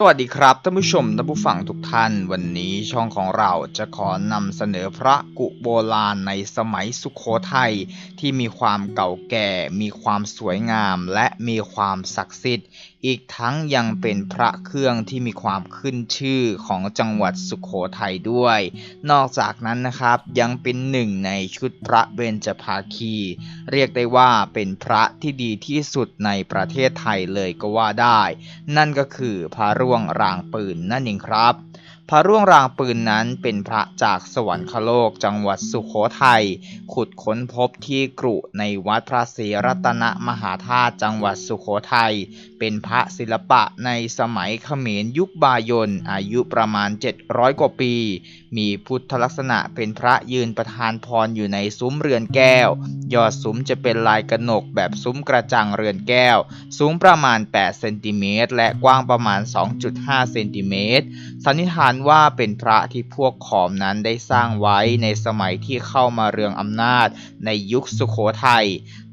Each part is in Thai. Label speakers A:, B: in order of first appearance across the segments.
A: สวัสดีครับท่านผู้ชมท่านผู้ฟังทุกท่าน วันนี้ช่องของเราจะขอนำเสนอพระกุโบราณในสมัยสุขโขทัยที่มีความเก่าแก่ มีความสวยงาม และมีความศักดิ์สิทธิ์ อีกทั้งยังเป็นพระเครื่องที่มีความขึ้นชื่อของจังหวัดสุขโขทัยด้วย นอกจากนั้นนะครับยังเป็นหนึ่งในชุดพระเบญจภาคี เรียกได้ว่าเป็นพระที่ดีที่สุดในประเทศไทยเลยก็ว่าได้ นั่นก็คือพระร่วงรางปืนนั่นเองครับ พระร่วงรางปืนนั้นเป็นพระจากสวรรคโลกจังหวัดสุขโขทัย ขุดค้นพบที่กรุในวัดพระศรีรัตนมหาธาตุจังหวัดสุขโขทัย เป็นพระศิลปะในสมัยเขมรยุคบายนอายุประมาณ 700 กว่าปี มีพุทธลักษณะเป็นพระยืนประทานพรอยู่ในซุ้มเรือนแก้ว ยอดซุ้มจะเป็นลายกระหนกแบบซุ้มกระจังเรือนแก้ว สูงประมาณ 8 เซนติเมตรและกว้างประมาณ 2.5 เซนติเมตรสันนิษฐานว่าเป็นพระที่พวกขอมนั้นได้สร้างไว้ในสมัยที่เข้ามาเรืองอำนาจในยุคสุขโขทัย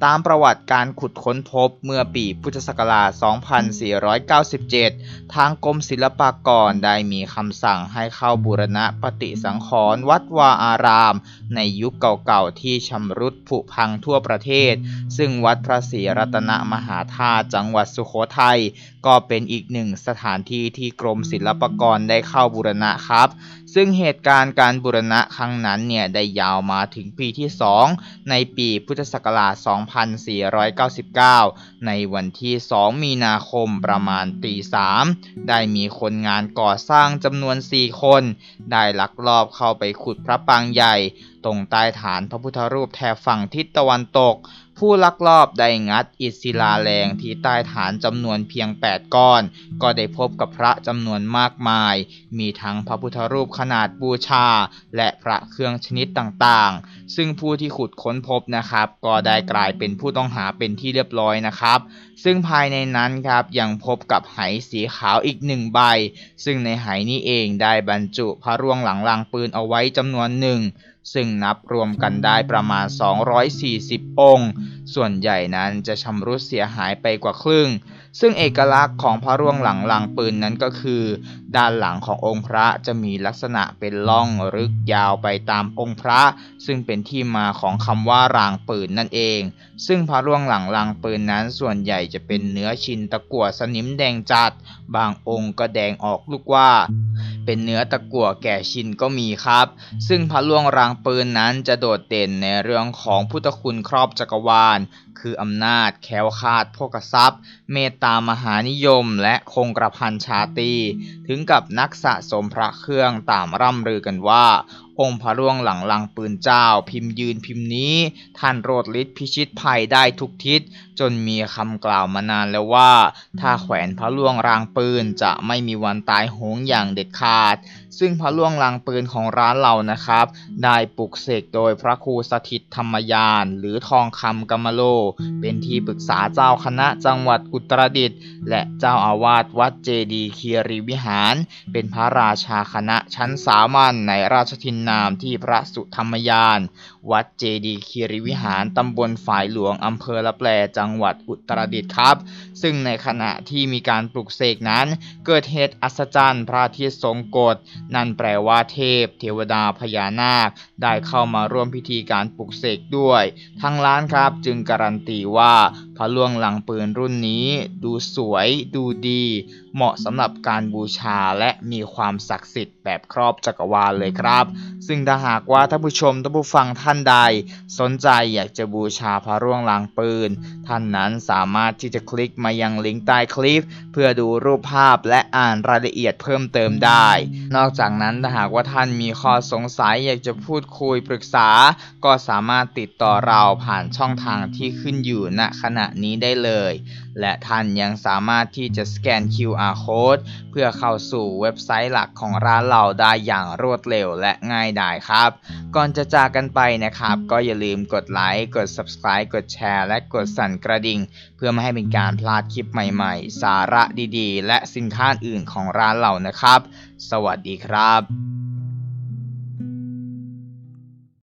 A: ตามประวัติการขุดค้นพบเมื่อปีพุทธศักราช 2497 ทางกรมศิลปากรได้มีคำสั่งให้เข้าบูรณะปฏิสังขรณ์วัดวาอาราม ในยุคเก่าๆที่ชำรุดผุพังทั่วประเทศ ซึ่งวัดพระศรีรัตนมหาธาตุจังหวัดสุโขทัยก็เป็นอีกหนึ่งสถานที่ที่กรมศิลปากรได้เข้าบูรนะครับ ซึ่งเหตุการณ์การบูรณะครั้งนั้นเนี่ยได้ยาวมาถึงปีที่ 2 ในปีพุทธศักราช 2499 ในวันที่ 2 มีนาคมประมาณตี3ได้มีคนงานก่อสร้างจำนวน 4 คน ได้ลักลอบเข้าไปขุดพระปางใหญ่ ตรงใต้ฐานพระพุทธรูปแถบฝั่งทิศตะวันตก ผู้ลักลอบได้งัดอิฐศิลาแรงที่ใต้ฐานจำนวนเพียง 8 ก้อน ก็ได้พบกับพระจำนวนมากมาย มีทั้งพระพุทธรูปขขนาดบูชา และพระเครื่องชนิดต่างๆซึ่งผู้ที่ขุดค้นพบนะครับ ก็ได้กลายเป็นผู้ต้องหาเป็นที่เรียบร้อยนะครับ ซึ่งภายในนั้นครับยังพบกับไหสีขาวอีกหนึ่งใบ ซึ่งในไหนี้เองได้บรรจุพระร่วงหลังรางปืนเอาไว้จำนวนหนึ่งซึ่งนับรวมกันได้ประมาณ 240 องค์ ส่วนใหญ่นั้นจะชำรุดเสียหายไปกว่าครึ่ง ซึ่งเอกลักษณ์ของพระร่วงหลังรางปืนนั้นก็คือ ด้านหลังขององค์พระจะมีลักษณะเป็นล่องรึกยาวไปตามองค์พระ ซึ่งเป็น็นที่มาของคำว่ารางปืนนั่นเอง ซึ่งพระร่วงหลังรางปืนนั้นส่วนใหญ่จะเป็นเนื้อชินตะกั่วสนิมแดงจัด บางองค์ก็แดงออกลูกว่า เป็นเนื้อตะกั่วแก่ชินก็มีครับ ซึ่งพระล่วงรางปืนนั้นจะโดดเด่นในเรื่องของพุทธคุณครอบจักรวาล คืออำนาจ แควคาดโภกทรัพย์ เมตตามหานิยม และคงกระพันชาตี ถึงกับนักสะสมพระเครื่องตามร่ำลือกันว่าองค์พระร่วงหลังลังปืนเจ้า พิมพ์ยืนพิมพ์นี้ ท่านโรดฤทธิ์พิชิตภัยได้ทุกทิศ จนมีคำกล่าวมานานแล้วว่า ถ้าแขวนพระร่วงรางปืนจะไม่มีวันตายโหงอย่างเด็ดขาด ซึ่งพระล่วงรางปืนของร้านเรานะครับ ได้ปลุกเสกโดยพระครูสถิตธรรมยาน หรือทองคำกัมมโล เป็นที่ปรึกษาเจ้าคณะจังหวัดอุตรดิตถ์และเจ้าอาวาสวัดเจดีย์คีรีวิหาร เป็นพระราชาคณะชั้นสามัญในราชทินนามที่พระสุธรรมยาน วัดเจดีย์คีรีวิหาร ตำบลฝ่ายหลวง อำเภอละแปลจังหวัดอุตรดิตถ์ครับ ซึ่งในขณะที่มีการปลุกเสกนั้น เกิดเหตุอัศจรรย์พระอาทิตย์ทรงกฎนั่นแปลว่าเทพ เทวดาพญานาค ได้เข้ามาร่วมพิธีการปลุกเสกด้วย ทางร้านครับจึงการันตีว่าพระล่วงหลังปืนรุ่นนี้ดูสวยดูดี เหมาะสำหรับการบูชาและมีความศักดิ์สิทธิ์แบบครอบจักรวาลเลยครับ ซึ่งถ้าหากว่าท่านผู้ชมท่านผู้ฟังท่านใด สนใจอยากจะบูชาพระร่วงหลังปืน ท่านนั้นสามารถที่จะคลิกมายังลิงก์ใต้คลิป เพื่อดูรูปภาพและอ่านรายละเอียดเพิ่มเติมได้ นอกจากนั้นถ้าหากว่าท่านมีข้อสงสัยอยากจะพูดคุยปรึกษา ก็สามารถติดต่อเราผ่านช่องทางที่ขึ้นอยู่ณขณะนี้ได้เลย และท่านยังสามารถที่จะสแกน QR code เพื่อเข้าสู่เว็บไซต์หลักของร้านเราได้อย่างรวดเร็วและง่ายดายครับ ก่อนจะจากกันไปนะครับ ก็อย่าลืมกดไลค์กด Subscribe กดแชร์ และกดสั่นกระดิ่ง เพื่อไม่ให้เป็นการพลาดคลิปใหม่ๆ สาระดีๆ และสินค้าอื่นของร้านเรานะครับ สวัสดีครับ